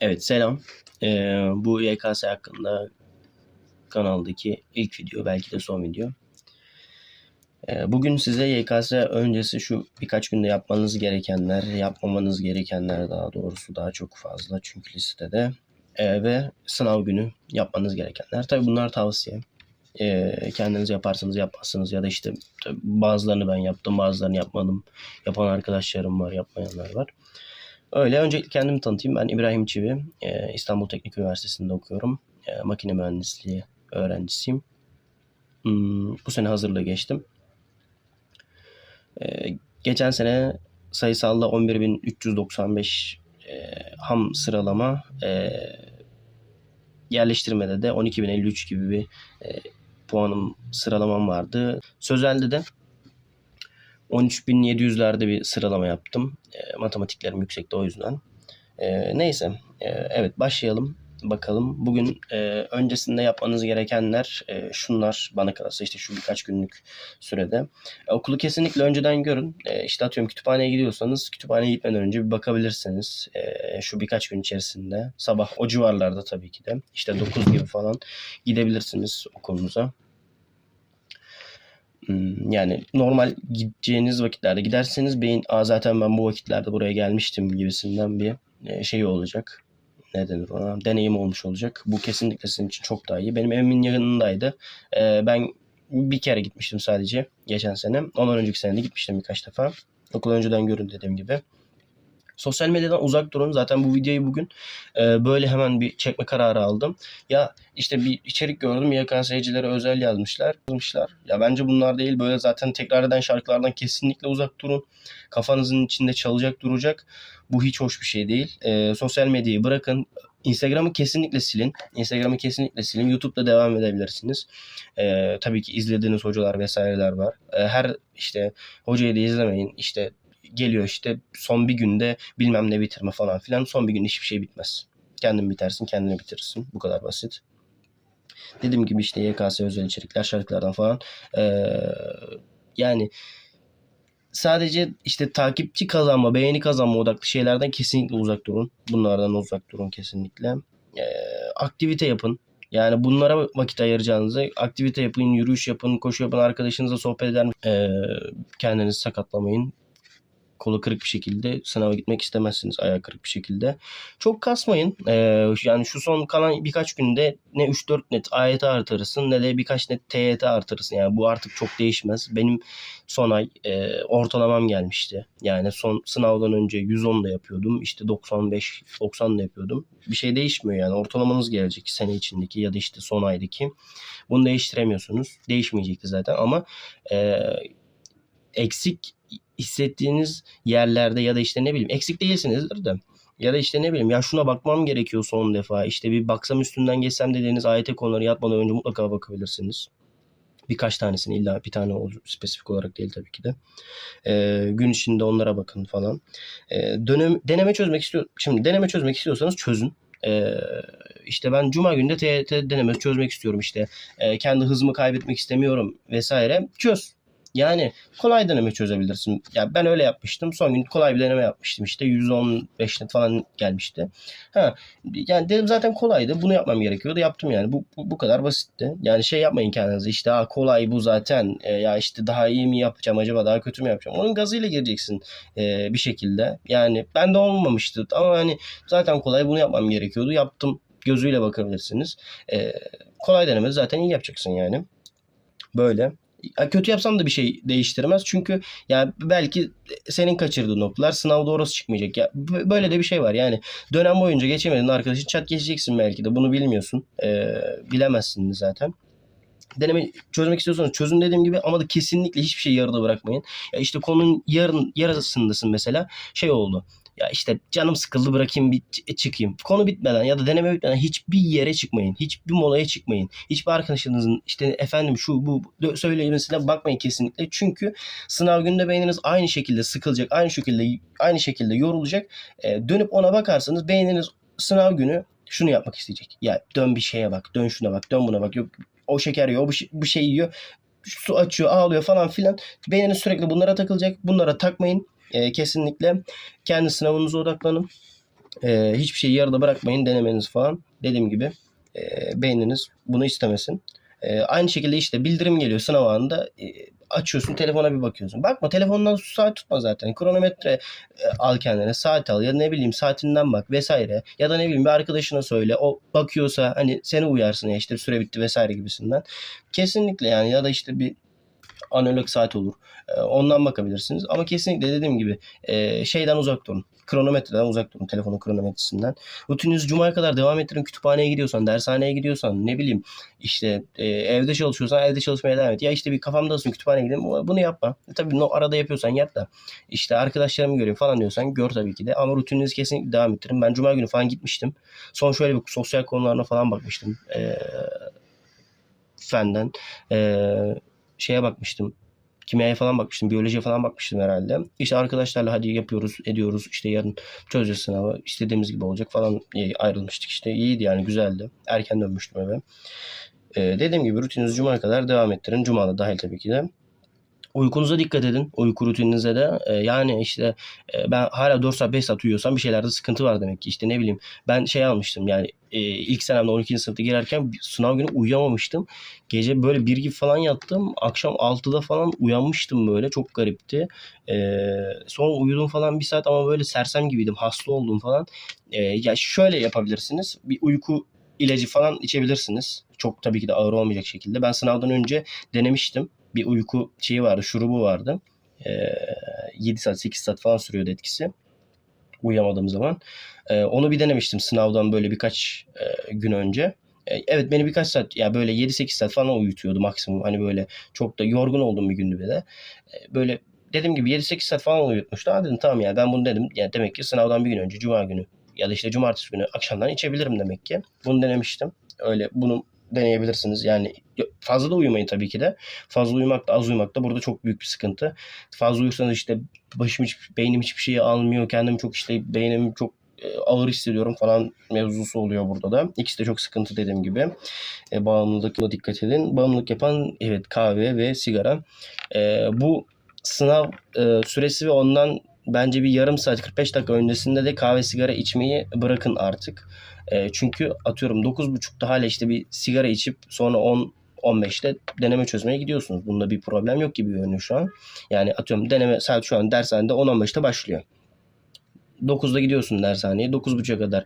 Evet selam. Ee, bu YKS hakkında kanaldaki ilk video belki de son video. Ee, bugün size YKS öncesi şu birkaç günde yapmanız gerekenler, yapmamanız gerekenler daha doğrusu daha çok fazla çünkü listede Ee, ve sınav günü yapmanız gerekenler. Tabi bunlar tavsiye. Ee, kendiniz yaparsanız yapmazsınız ya da işte bazılarını ben yaptım bazılarını yapmadım. Yapan arkadaşlarım var yapmayanlar var. Öyle öncelikle kendimi tanıtayım. Ben İbrahim Çivi. Ee, İstanbul Teknik Üniversitesi'nde okuyorum. Ee, makine mühendisliği öğrencisiyim. Hmm, bu sene hazırlığı geçtim. Ee, geçen sene sayısalda 11.395 e, ham sıralama e, yerleştirmede de 12.053 gibi bir e, puanım sıralamam vardı. Sözelde de 13.700'lerde bir sıralama yaptım. E, matematiklerim yüksekti o yüzden. E, neyse. E, evet başlayalım. Bakalım. Bugün e, öncesinde yapmanız gerekenler e, şunlar. Bana kalırsa işte şu birkaç günlük sürede. E, okulu kesinlikle önceden görün. E, işte atıyorum kütüphaneye gidiyorsanız kütüphaneye gitmeden önce bir bakabilirsiniz. E, şu birkaç gün içerisinde. Sabah o civarlarda tabii ki de. İşte 9 gibi falan gidebilirsiniz okulunuza. Hmm, Yani normal gideceğiniz vakitlerde giderseniz beyin Aa, zaten ben bu vakitlerde buraya gelmiştim gibisinden bir e, şey olacak. Ne denir ona? Deneyim olmuş olacak. Bu kesinlikle sizin için çok daha iyi. Benim evimin yanındaydı. E, ben bir kere gitmiştim sadece geçen sene. Ondan önceki sene de gitmiştim birkaç defa. Okul önceden görün dediğim gibi. Sosyal medyadan uzak durun. Zaten bu videoyu bugün e, böyle hemen bir çekme kararı aldım. Ya işte bir içerik gördüm. YKS'cilere özel yazmışlar. Yazmışlar. Ya bence bunlar değil. Böyle zaten tekrar eden şarkılardan kesinlikle uzak durun. Kafanızın içinde çalacak duracak. Bu hiç hoş bir şey değil. E, sosyal medyayı bırakın. Instagram'ı kesinlikle silin. Instagram'ı kesinlikle silin. YouTube'da devam edebilirsiniz. E, tabii ki izlediğiniz hocalar vesaireler var. E, her işte hocayı da izlemeyin. İşte geliyor işte son bir günde bilmem ne bitirme falan filan. Son bir günde hiçbir şey bitmez. Kendin bitersin, kendini bitirirsin. Bu kadar basit. Dediğim gibi işte YKS özel içerikler, şarkılardan falan. Ee, yani sadece işte takipçi kazanma, beğeni kazanma odaklı şeylerden kesinlikle uzak durun. Bunlardan uzak durun kesinlikle. Ee, aktivite yapın. Yani bunlara vakit ayıracağınızı aktivite yapın, yürüyüş yapın, koşu yapın, arkadaşınızla sohbet eder. Ee, kendinizi sakatlamayın kolu kırık bir şekilde sınava gitmek istemezsiniz ayağı kırık bir şekilde. Çok kasmayın. Ee, yani şu son kalan birkaç günde ne 3-4 net AYT artırırsın ne de birkaç net TYT artırırsın. Yani bu artık çok değişmez. Benim son ay e, ortalamam gelmişti. Yani son sınavdan önce 110 da yapıyordum. İşte 95-90 da yapıyordum. Bir şey değişmiyor yani. Ortalamanız gelecek sene içindeki ya da işte son aydaki. Bunu değiştiremiyorsunuz. Değişmeyecekti zaten ama e, eksik hissettiğiniz yerlerde ya da işte ne bileyim eksik değilsinizdir de ya da işte ne bileyim ya şuna bakmam gerekiyor son defa işte bir baksam üstünden geçsem dediğiniz AYT konuları yatmadan önce mutlaka bakabilirsiniz. Birkaç tanesini illa bir tane olacak spesifik olarak değil tabii ki de. Ee, gün içinde onlara bakın falan. Ee, dönem, deneme çözmek istiyor. Şimdi deneme çözmek istiyorsanız çözün. Ee, işte ben cuma günde TYT deneme çözmek istiyorum işte. Ee, kendi hızımı kaybetmek istemiyorum vesaire. Çöz. Yani kolay deneme çözebilirsin. Ya ben öyle yapmıştım. Son gün kolay bir deneme yapmıştım. İşte 115 net falan gelmişti. Ha yani dedim zaten kolaydı. Bunu yapmam gerekiyordu. Yaptım yani. Bu, bu, bu kadar basitti. Yani şey yapmayın kendinize. İşte ha kolay bu zaten. E, ya işte daha iyi mi yapacağım acaba daha kötü mü yapacağım? Onun gazıyla gireceksin e, bir şekilde. Yani ben de olmamıştı. Ama hani zaten kolay bunu yapmam gerekiyordu. Yaptım. Gözüyle bakabilirsiniz. E, kolay denemede zaten iyi yapacaksın yani. Böyle kötü yapsam da bir şey değiştirmez. Çünkü ya belki senin kaçırdığın noktalar sınavda orası çıkmayacak. Ya böyle de bir şey var. Yani dönem boyunca geçemediğin arkadaşı çat geçeceksin belki de. Bunu bilmiyorsun. Ee, bilemezsin zaten. Deneme çözmek istiyorsanız çözün dediğim gibi ama da kesinlikle hiçbir şey yarıda bırakmayın. Ya işte konunun yarın yarısındasın mesela şey oldu. Ya işte canım sıkıldı bırakayım bir çıkayım. Konu bitmeden ya da deneme bitmeden hiçbir yere çıkmayın. Hiçbir molaya çıkmayın. Hiçbir arkadaşınızın işte efendim şu bu söylemesine bakmayın kesinlikle. Çünkü sınav günde beyniniz aynı şekilde sıkılacak. Aynı şekilde aynı şekilde yorulacak. E, dönüp ona bakarsanız beyniniz sınav günü şunu yapmak isteyecek. Ya dön bir şeye bak, dön şuna bak, dön buna bak. Yok o şeker yiyor, o bir şey yiyor. Su açıyor, ağlıyor falan filan. Beyniniz sürekli bunlara takılacak. Bunlara takmayın. E, kesinlikle kendi sınavınıza odaklanın. Ee, hiçbir şeyi yarıda bırakmayın denemeniz falan. Dediğim gibi e, beyniniz bunu istemesin. E, aynı şekilde işte bildirim geliyor sınav anında e, açıyorsun telefona bir bakıyorsun. Bakma telefondan saat tutma zaten. Kronometre e, al kendine saat al ya ne bileyim saatinden bak vesaire. Ya da ne bileyim bir arkadaşına söyle o bakıyorsa hani seni uyarsın ya işte süre bitti vesaire gibisinden. Kesinlikle yani ya da işte bir analog saat olur. E, ondan bakabilirsiniz. Ama kesinlikle dediğim gibi e, şeyden uzak durun. Kronometreden uzak durun. Telefonun kronometresinden. Rutininizi cumaya kadar devam ettirin. Kütüphaneye gidiyorsan, dershaneye gidiyorsan, ne bileyim işte e, evde çalışıyorsan evde çalışmaya devam et. Ya işte bir kafamdasın kütüphaneye gideyim. Bunu yapma. E, tabii no, arada yapıyorsan yap da. İşte arkadaşlarımı göreyim falan diyorsan gör tabii ki de. Ama rutininizi kesinlikle devam ettirin. Ben cuma günü falan gitmiştim. Son şöyle bir sosyal konularına falan bakmıştım. E, fenden. E, şeye bakmıştım. Kimyaya falan bakmıştım. Biyolojiye falan bakmıştım herhalde. İşte arkadaşlarla hadi yapıyoruz, ediyoruz. İşte yarın çözeceğiz sınavı. istediğimiz gibi olacak falan ayrılmıştık işte. İyiydi yani güzeldi. Erken dönmüştüm eve. Ee, dediğim gibi rutininizi Cuma'ya kadar devam ettirin. Cuma'da dahil tabii ki de. Uykunuza dikkat edin. Uyku rutininize de. Ee, yani işte e, ben hala 4 saat 5 saat uyuyorsam bir şeylerde sıkıntı var demek ki. İşte ne bileyim ben şey almıştım yani e, ilk senemde 12. sınıfta girerken sınav günü uyuyamamıştım. Gece böyle bir gibi falan yattım. Akşam 6'da falan uyanmıştım böyle. Çok garipti. Ee, sonra uyudum falan bir saat ama böyle sersem gibiydim. Hasta oldum falan. Ee, ya şöyle yapabilirsiniz. Bir uyku ilacı falan içebilirsiniz. Çok tabii ki de ağır olmayacak şekilde. Ben sınavdan önce denemiştim. Bir uyku şeyi vardı, şurubu vardı. Ee, 7 saat, 8 saat falan sürüyordu etkisi. Uyuyamadığım zaman. Ee, onu bir denemiştim sınavdan böyle birkaç e, gün önce. E, Evet beni birkaç saat ya böyle 7-8 saat falan uyutuyordu maksimum. Hani böyle çok da yorgun olduğum bir gündü bir de. E, Böyle dediğim gibi 7-8 saat falan uyutmuştu. Ha dedim tamam ya ben bunu dedim. Yani demek ki sınavdan bir gün önce cuma günü ya da işte cumartesi günü akşamdan içebilirim demek ki. Bunu denemiştim. Öyle bunu deneyebilirsiniz. Yani fazla da uyumayın tabii ki de. Fazla uyumak da az uyumak da burada çok büyük bir sıkıntı. Fazla uyursanız işte başım hiç, beynim hiçbir şeyi almıyor. Kendim çok işte beynim çok e, ağır hissediyorum falan mevzusu oluyor burada da. İkisi de çok sıkıntı dediğim gibi. E, bağımlılıkla dikkat edin. Bağımlılık yapan evet kahve ve sigara. E, bu sınav e, süresi ve ondan bence bir yarım saat 45 dakika öncesinde de kahve sigara içmeyi bırakın artık. E, çünkü atıyorum 9.30'da hala işte bir sigara içip sonra 10 15'te deneme çözmeye gidiyorsunuz. Bunda bir problem yok gibi görünüyor şu an. Yani atıyorum deneme saat şu an dershanede 10-15'te başlıyor. 9'da gidiyorsun dershaneye. 9.30'a kadar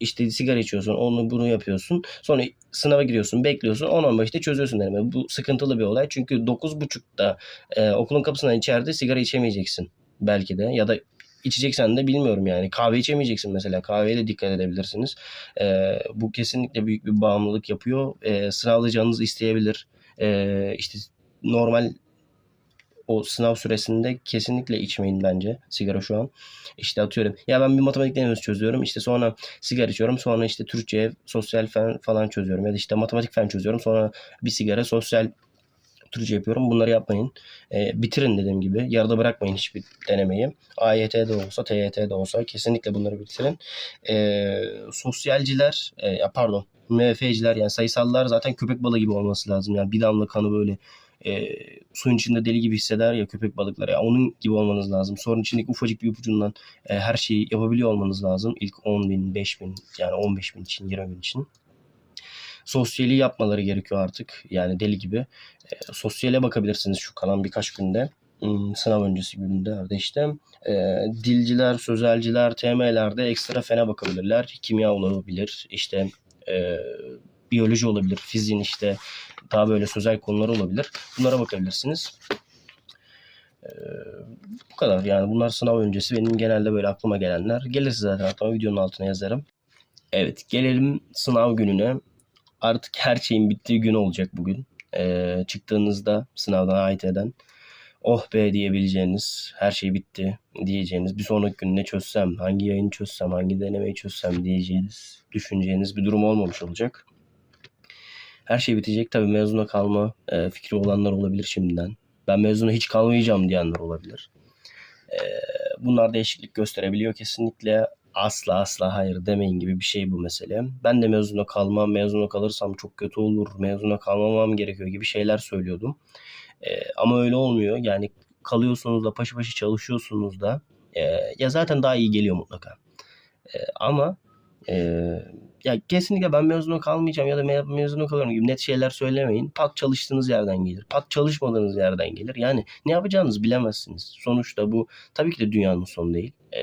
işte sigara içiyorsun. Onu bunu yapıyorsun. Sonra sınava giriyorsun. Bekliyorsun. 10-15'te çözüyorsun deneme. Bu sıkıntılı bir olay. Çünkü 9.30'da e, okulun kapısından içeride sigara içemeyeceksin. Belki de. Ya da içeceksen de bilmiyorum yani. Kahve içemeyeceksin mesela. Kahveye de dikkat edebilirsiniz. E, bu kesinlikle büyük bir bağımlılık yapıyor. E, sınavda canınız isteyebilir. E, işte normal o sınav süresinde kesinlikle içmeyin bence sigara şu an. İşte atıyorum ya ben bir matematik denemesi çözüyorum işte sonra sigara içiyorum sonra işte Türkçe, sosyal fen falan çözüyorum ya da işte matematik fen çözüyorum sonra bir sigara sosyal Türkçe yapıyorum. Bunları yapmayın. E, bitirin dediğim gibi. Yarıda bırakmayın hiçbir denemeyi. AYT'de olsa, TYT'de olsa kesinlikle bunları bitirin. E, sosyalciler, e, ya pardon, MF'ciler yani sayısallar zaten köpek balığı gibi olması lazım. Yani bir damla kanı böyle e, suyun içinde deli gibi hisseder ya köpek balıkları. Yani onun gibi olmanız lazım. Sorun içindeki ufacık bir ipucundan e, her şeyi yapabiliyor olmanız lazım. İlk 10 bin, 5 bin yani 15 bin için, 20 bin için. Sosyali yapmaları gerekiyor artık. Yani deli gibi. E, sosyale bakabilirsiniz şu kalan birkaç günde. Hmm, sınav öncesi günlerde işte. E, dilciler, sözelciler, TM'lerde ekstra fene bakabilirler. Kimya olabilir. İşte e, biyoloji olabilir. Fiziğin işte daha böyle sözel konular olabilir. Bunlara bakabilirsiniz. Ee, bu kadar yani bunlar sınav öncesi benim genelde böyle aklıma gelenler. Gelirse zaten aklıma videonun altına yazarım. Evet gelelim sınav gününe. Artık her şeyin bittiği gün olacak bugün. Ee, çıktığınızda sınavdan AYT'den oh be diyebileceğiniz her şey bitti diyeceğiniz bir sonraki gün ne çözsem hangi yayını çözsem hangi denemeyi çözsem diyeceğiniz düşüneceğiniz bir durum olmamış olacak. Her şey bitecek. Tabii mezuna kalma e, fikri olanlar olabilir şimdiden. Ben mezuna hiç kalmayacağım diyenler olabilir. E, bunlar değişiklik gösterebiliyor. Kesinlikle asla asla hayır demeyin gibi bir şey bu mesele. Ben de mezuna kalmam, mezuna kalırsam çok kötü olur, mezuna kalmamam gerekiyor gibi şeyler söylüyordum. E, ama öyle olmuyor. Yani kalıyorsunuz da paşı paşı çalışıyorsunuz da e, ya zaten daha iyi geliyor mutlaka. E, ama ya kesinlikle ben mezuna kalmayacağım ya da me- mezuna kalıyorum gibi net şeyler söylemeyin. Pat çalıştığınız yerden gelir. Pat çalışmadığınız yerden gelir. Yani ne yapacağınızı bilemezsiniz. Sonuçta bu tabii ki de dünyanın sonu değil. E,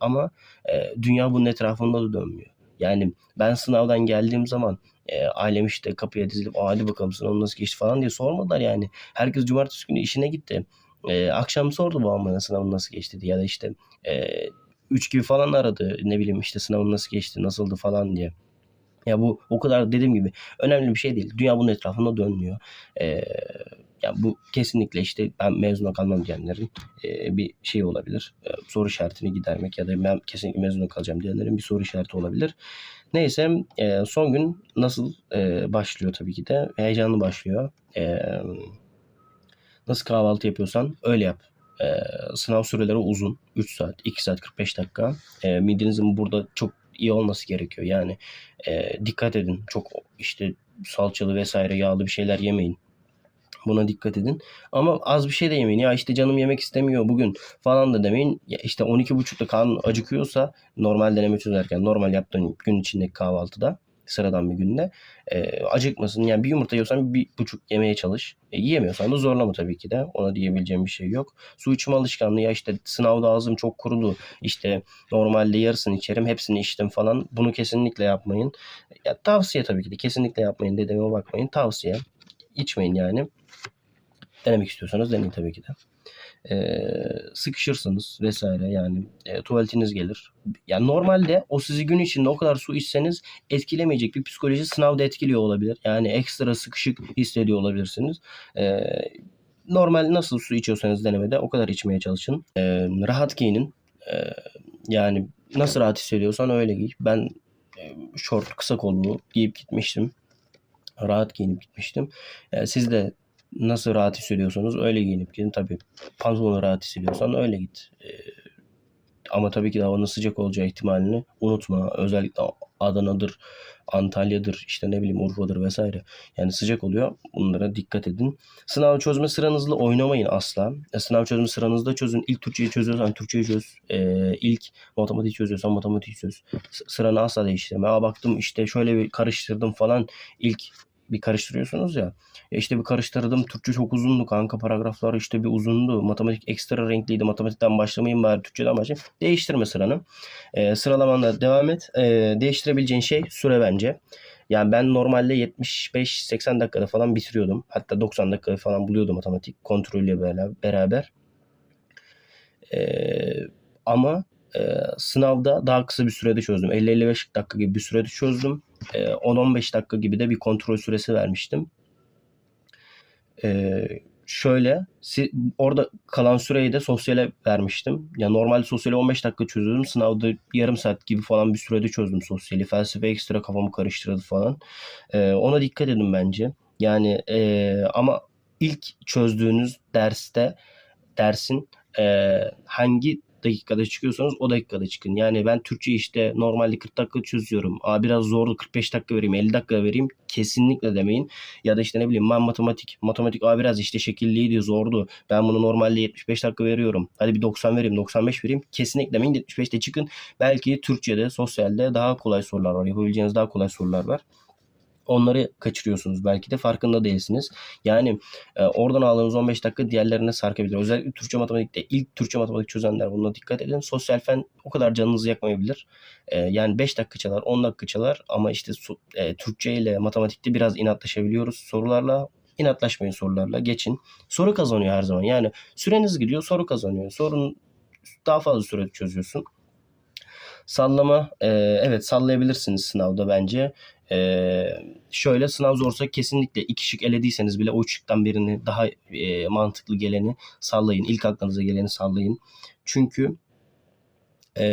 ama e, dünya bunun etrafında da dönmüyor. Yani ben sınavdan geldiğim zaman e, ailem işte kapıya dizilip "Aa, hadi bakalım sınav nasıl geçti falan diye sormadılar yani. Herkes cumartesi günü işine gitti. E, akşam sordu babam bana sınavın nasıl geçti diye ya da işte e, 3 gibi falan aradı ne bileyim işte sınavın nasıl geçti nasıldı falan diye. Ya bu o kadar dediğim gibi önemli bir şey değil. Dünya bunun etrafında dönmüyor. Ee, ya bu kesinlikle işte ben mezuna kalmam diyenlerin e, bir şey olabilir. E, soru işaretini gidermek ya da ben kesinlikle mezuna kalacağım diyenlerin bir soru işareti olabilir. Neyse e, son gün nasıl e, başlıyor tabii ki de heyecanlı başlıyor. E, nasıl kahvaltı yapıyorsan öyle yap. E, sınav süreleri uzun. 3 saat, 2 saat 45 dakika. E, midenizin burada çok iyi olması gerekiyor. Yani e, dikkat edin. Çok işte salçalı vesaire yağlı bir şeyler yemeyin. Buna dikkat edin. Ama az bir şey de yemeyin. Ya işte canım yemek istemiyor bugün falan da demeyin. Ya işte 12.30'da karnın acıkıyorsa normal deneme çözerken normal yaptığın gün içindeki kahvaltıda sıradan bir günde e, acıkmasın. Yani bir yumurta yiyorsan bir buçuk yemeye çalış. E, yiyemiyorsan da zorlama tabii ki de. Ona diyebileceğim bir şey yok. Su içme alışkanlığı ya işte sınavda ağzım çok kurudu. İşte normalde yarısını içerim hepsini içtim falan. Bunu kesinlikle yapmayın. Ya tavsiye tabii ki de kesinlikle yapmayın dediğime bakmayın. Tavsiye. İçmeyin yani. Denemek istiyorsanız deneyin tabii ki de. Ee, sıkışırsınız vesaire yani e, tuvaletiniz gelir. Yani normalde o sizi gün içinde o kadar su içseniz etkilemeyecek bir psikoloji sınavda etkiliyor olabilir. Yani ekstra sıkışık hissediyor olabilirsiniz. Ee, normal nasıl su içiyorsanız denemede o kadar içmeye çalışın. Ee, rahat giyinin. Ee, yani nasıl rahat hissediyorsan öyle giy. Ben e, şort kısa kollu giyip gitmiştim. Rahat giyinip gitmiştim. Ee, siz de nasıl rahat hissediyorsanız öyle giyinip gidin. Tabii pantolonu rahat hissediyorsan öyle git. Ee, ama tabii ki de havanın sıcak olacağı ihtimalini unutma. Özellikle Adana'dır, Antalya'dır, işte ne bileyim Urfa'dır vesaire. Yani sıcak oluyor. Bunlara dikkat edin. Sınav çözme sıranızla oynamayın asla. E, sınav çözme sıranızda çözün. İlk Türkçeyi çözüyorsan Türkçeyi çöz. E, ilk matematik çözüyorsan matematik çöz. S- sıranı asla değiştirme. Aa baktım işte şöyle bir karıştırdım falan. İlk bir karıştırıyorsunuz ya. Ya işte bir karıştırdım. Türkçe çok uzundu kanka. Paragraflar işte bir uzundu. Matematik ekstra renkliydi. Matematikten başlamayayım bari. Türkçeden başlayayım. Değiştirme sıranı. E, sıralamanda devam et. E, değiştirebileceğin şey süre bence. Yani ben normalde 75-80 dakikada falan bitiriyordum. Hatta 90 dakikada falan buluyordum matematik kontrolle beraber. E, ama e, sınavda daha kısa bir sürede çözdüm. 50-55 dakika gibi bir sürede çözdüm. E, 10-15 dakika gibi de bir kontrol süresi vermiştim. E, şöyle orada kalan süreyi de sosyale vermiştim. Ya normal sosyali 15 dakika çözüyordum. Sınavda yarım saat gibi falan bir sürede çözdüm sosyali. Felsefe ekstra kafamı karıştırdı falan. E, ona dikkat edin bence. Yani e, ama ilk çözdüğünüz derste dersin e, hangi dakikada çıkıyorsanız o dakikada çıkın. Yani ben Türkçe işte normalde 40 dakika çözüyorum. Aa biraz zordu 45 dakika vereyim 50 dakika vereyim. Kesinlikle demeyin. Ya da işte ne bileyim ben matematik. Matematik aa biraz işte şekilliydi zordu. Ben bunu normalde 75 dakika veriyorum. Hadi bir 90 vereyim 95 vereyim. Kesinlikle demeyin 75'te çıkın. Belki Türkçe'de sosyalde daha kolay sorular var. Yapabileceğiniz daha kolay sorular var onları kaçırıyorsunuz. Belki de farkında değilsiniz. Yani e, oradan aldığınız 15 dakika diğerlerine sarkabilir. Özellikle Türkçe matematikte ilk Türkçe matematik çözenler buna dikkat edin. Sosyal fen o kadar canınızı yakmayabilir. E, yani 5 dakika çalar, 10 dakika çalar ama işte e, Türkçe ile matematikte biraz inatlaşabiliyoruz sorularla. İnatlaşmayın sorularla. Geçin. Soru kazanıyor her zaman. Yani süreniz gidiyor, soru kazanıyor. Sorun daha fazla sürede çözüyorsun. Sallama, e, evet sallayabilirsiniz sınavda bence. Ee, şöyle sınav zorsa kesinlikle iki şık elediyseniz bile o üç şıktan birini daha e, mantıklı geleni sallayın. İlk aklınıza geleni sallayın. Çünkü e,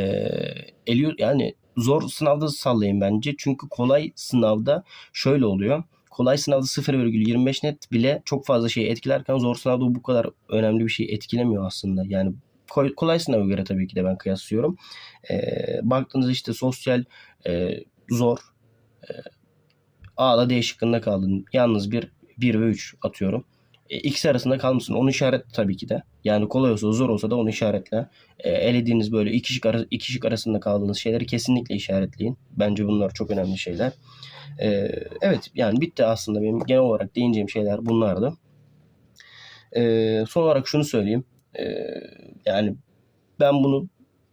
eliyor yani zor sınavda sallayın bence. Çünkü kolay sınavda şöyle oluyor. Kolay sınavda 0,25 net bile çok fazla şey etkilerken zor sınavda bu kadar önemli bir şey etkilemiyor aslında. Yani kolay sınava göre tabii ki de ben kıyaslıyorum. E, baktığınızda işte sosyal e, zor A'da D şıkkında kaldın. Yalnız bir 1 ve 3 atıyorum. E, ikisi arasında kalmışsın. Onu işaretle tabii ki de. Yani kolay olsa zor olsa da onu işaretle. E, elediğiniz böyle iki şık, ara, iki şık arasında kaldığınız şeyleri kesinlikle işaretleyin. Bence bunlar çok önemli şeyler. E, evet yani bitti aslında benim genel olarak değineceğim şeyler bunlardı. E, son olarak şunu söyleyeyim. E, yani ben bunu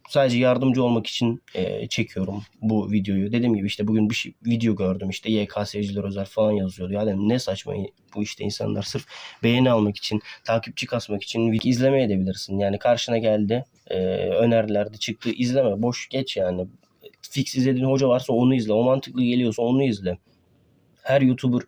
sadece yardımcı olmak için e, çekiyorum bu videoyu. Dediğim gibi işte bugün bir şey, video gördüm işte YKS'ciler özel falan yazıyordu. Ya dedim ne saçma bu işte insanlar sırf beğeni almak için, takipçi kasmak için izlemeye edebilirsin. Yani karşına geldi, e, önerilerde çıktı izleme boş geç yani. Fix izlediğin hoca varsa onu izle. O mantıklı geliyorsa onu izle. Her YouTuber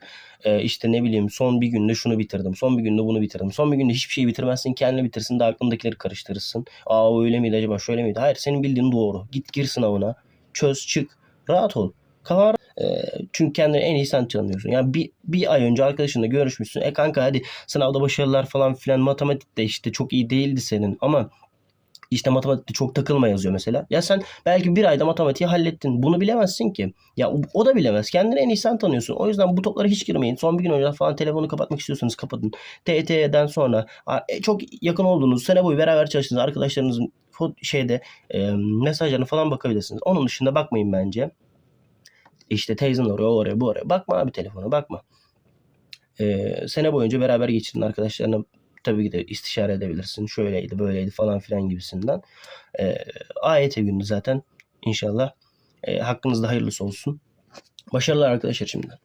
e, işte ne bileyim son bir günde şunu bitirdim. Son bir günde bunu bitirdim. Son bir günde hiçbir şey bitirmezsin. Kendini bitirsin de aklındakileri karıştırırsın. Aa öyle miydi acaba şöyle miydi? Hayır senin bildiğin doğru. Git gir sınavına. Çöz çık. Rahat ol. Kafan e, çünkü kendini en iyi sen tanıyorsun. Yani bir, bir ay önce arkadaşınla görüşmüşsün. E kanka hadi sınavda başarılar falan filan matematikte işte çok iyi değildi senin ama işte matematikte çok takılma yazıyor mesela. Ya sen belki bir ayda matematiği hallettin. Bunu bilemezsin ki. Ya o, da bilemez. Kendini en iyi sen tanıyorsun. O yüzden bu toplara hiç girmeyin. Son bir gün önce falan telefonu kapatmak istiyorsanız kapatın. TYT'den sonra e, çok yakın olduğunuz sene boyu beraber çalıştığınız arkadaşlarınızın şeyde e, mesajlarına falan bakabilirsiniz. Onun dışında bakmayın bence. İşte teyzen oraya, oraya, bu oraya. Bakma abi telefona, bakma. E, sene boyunca beraber geçirin arkadaşlarına tabii ki de istişare edebilirsin. Şöyleydi, böyleydi falan filan gibisinden. E, AYT günü zaten inşallah. E, hakkınızda hayırlısı olsun. Başarılar arkadaşlar şimdiden.